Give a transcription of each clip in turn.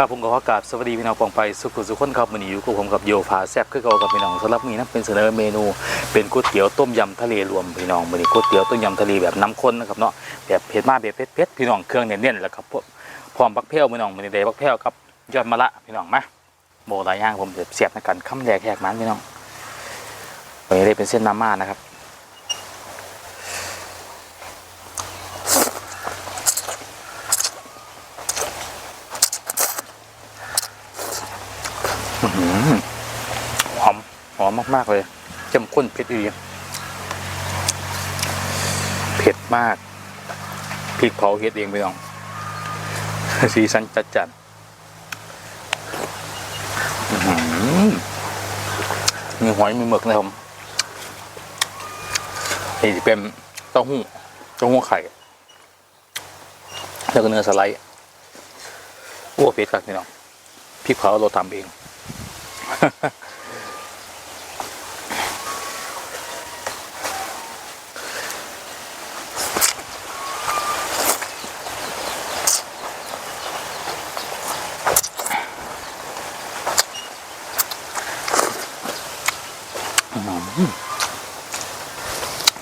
ครับผมก็ขอกราบสวัสดีพี่น้องปองไปสุขุสุขคนครับวันนี้อยู่กับผมกับโยพาแซ่บคือเก่ากับพี่น้องสำหรับมื้อนี้นะเป็นเสนอเมนู เป็นก๋วยเตี๋ยวต้มยำทะเลรวมพี่น้องมื้อนี้ก๋วยเตี๋ยวต้มยำทะเลแบบน้ำข้นนะครับเนาะแบบเผ็ดมากแบบเผ็ดๆพี่น้องเครื่องเน้นๆแล้วครับพวกพร้อมบักเพี้ยวพี่น้องมื้อนี้ได้บักเพี้ยวกับยอดมะละพี่น้องมาโบหลายอย่างผมเสียบในกันคำแรกแหกมันพี่น้องวันนี้ได้เป็นเส้นมาม่านะครับ หอม หอมมาก ๆ เลยเข้มข้นเผ็ดอีกเผ็ดมากพริกเผาเฮ็ดเองไปน้อง สีสันจัดจัดมีหอยมีหมึกนะครับผมนี่เป็นเต้าหู้เต้าหู้ไข่ แล้วก็เนื้อสไลด์อ้เผ็ดครับพี่น้องพริกเผาเราทำเอง เด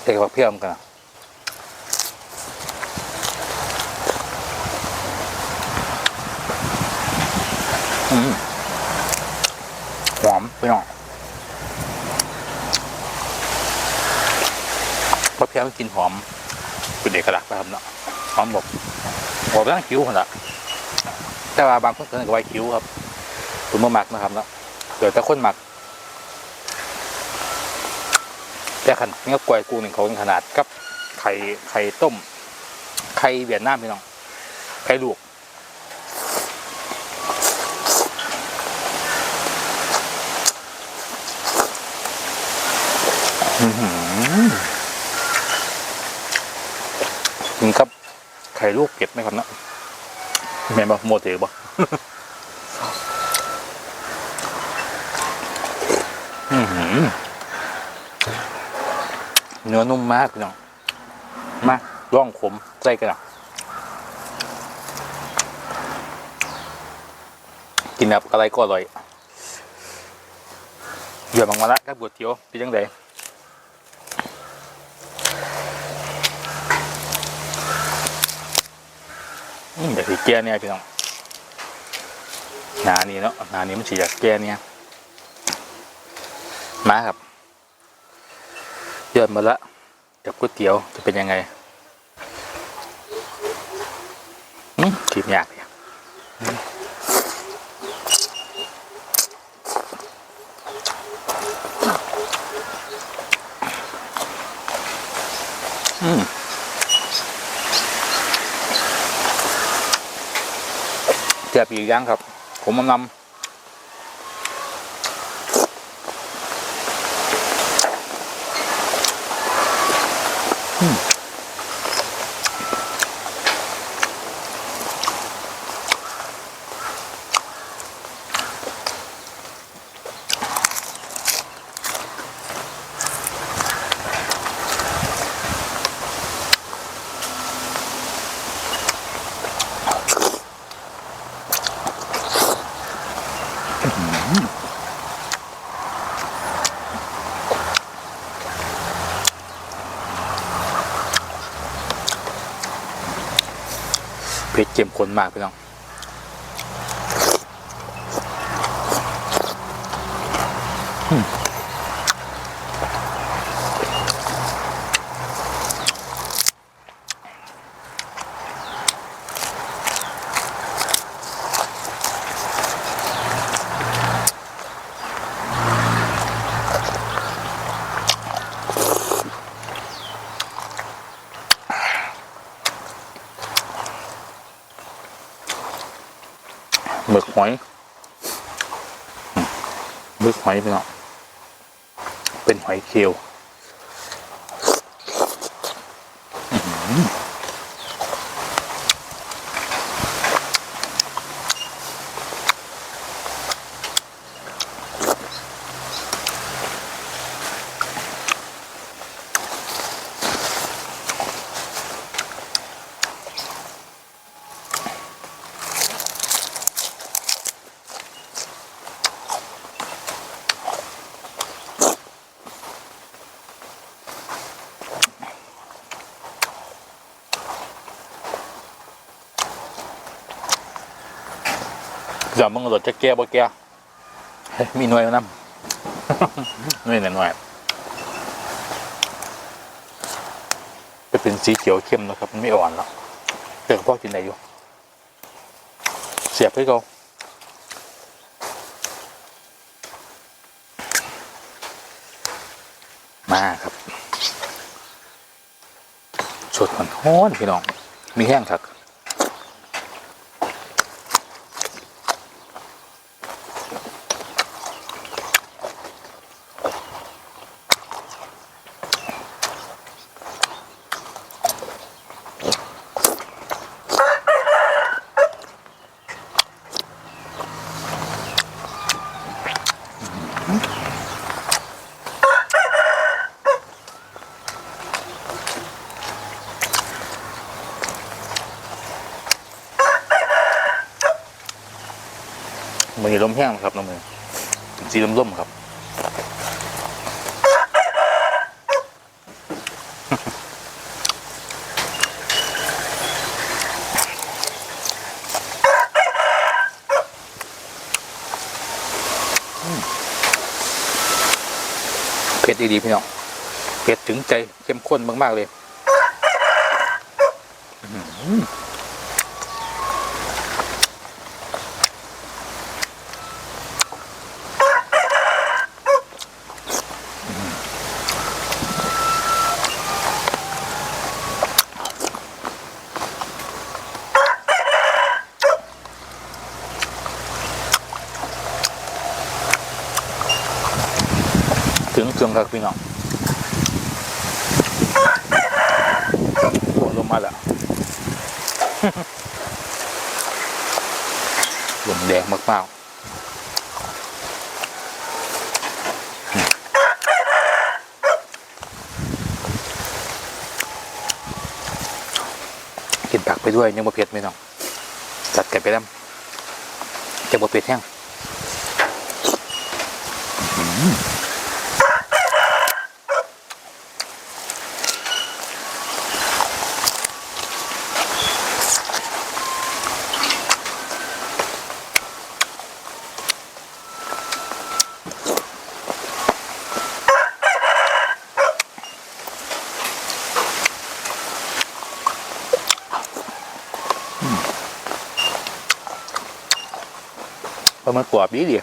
็กกับเพียมกันอะอืม หอมไปหน่อยเพราะเพียมกินหอมเป็นเอกลักษณ์นะครับเนาะหอมบอกบอกเรื่องคิ้วคนละแต่ว่าบางคนก็ไว้คิ้วครับผมมาหมักนะครับเนาะเดี๋ยวแต่คนหมัก แต่ขันนี่ก็กล้วยกูหนึ่งเขาขนาดกับไข่ไข่ต้ม ไข่เวียดนามพี่น้องไข่ลวก อื้อหือกินครับไข่ลูกเก็ดไหมครับนะแม่นบ่โมเตบ่อือหือเนื้อนุ่มมากพี่น้องมาร่องขมใส่กันอะกินแบบอะไรก็อร่อยเหยื่อบางมาละก็บวชเตียวเป็นยังไง อืมเดี๋ยวสีแก่เนี่ยพี่น้องหนานี้เนาะหนานี้มันสีอยากแก่เนี่ยมาครับยอดมาละจากก๋วยเตี๋ยวจะเป็นยังไงอืมขีบยากเนี่ยอืม เจ็บอีกอยังครับ ผมมานำ พริกเข้มข้นมากพี่น้องอืมก หอยบึกหอยไปเนาะเป็นหอยเคียว อื้อหืออย่ามึงรถจะแก่บ่แก่เฮ้ยมีหน่วยมานํหน่วยหน่อยๆจะเป็นสีเขียวเข้มนะครับมันไม่อ่อนแล้วแต่ก็พอกินได้อยู่ เสียบให้เขามาครับสดมันฮ้อนพี่น้อง มีแห้งครับ ลมแห้งครับน้องมือสีลมๆครับเผ็ดดีๆพี่น้องเผ็ดถึงใจเข้มข้นมาก ๆ เลย ถึงเครื่องครับพี่น้องโอ้ลงมาแล้วลมแดงมากๆกินผักไปด้วยยังบ่เผ็ดไม่น้องจัดกันไปแล้วยังบ่เผ็ดแห้ง เพราะมันกรอบดีดี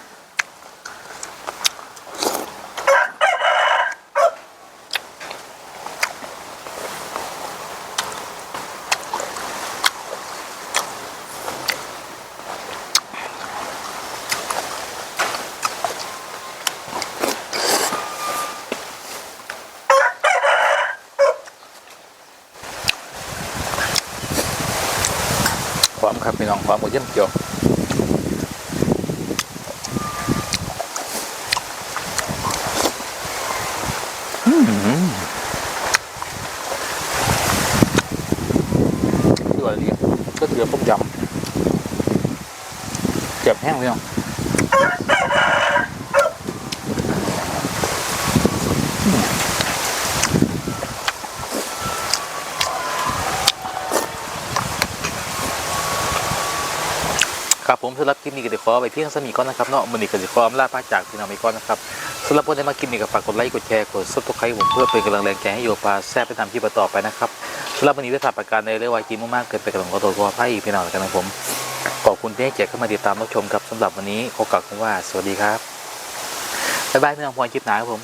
ความครับพี่น้องความหมดเยี่ยมเกี่ยว ที่ว่านี้ก็เสือต้มยำ เจ็บแห้งเลยเนาะครับผมสำหรับคลิปนี้ก็จะขอไปเพียงสมีก่อนนะครับเนาะมันนี้ก็จะขออำลาพาจากพี่น้องไปก่อนนะครับสำหรับคนที่มาคลิปนี้ก็ฝากกดไลค์กดแชร์กดซับสไครต์ผมเพื่อเป็นกำลังแรงใจให้โยปลาแซ่บไปทำคลิปต่อไปนะครับสำหรับวันนี้ได้ผ่านประการในเรื่องวายจีมากๆเกินไปกระหล่ำขอตัวขอให้พี่น้องกันนะผม ขอบคุณที่ให้เกียรติเข้ามาติดตามรับชมครับสำหรับวันนี้ขอกล่าวคำว่าสวัสดีครับบ๊ายบายพี่น้องพรคลิปหนาครับผม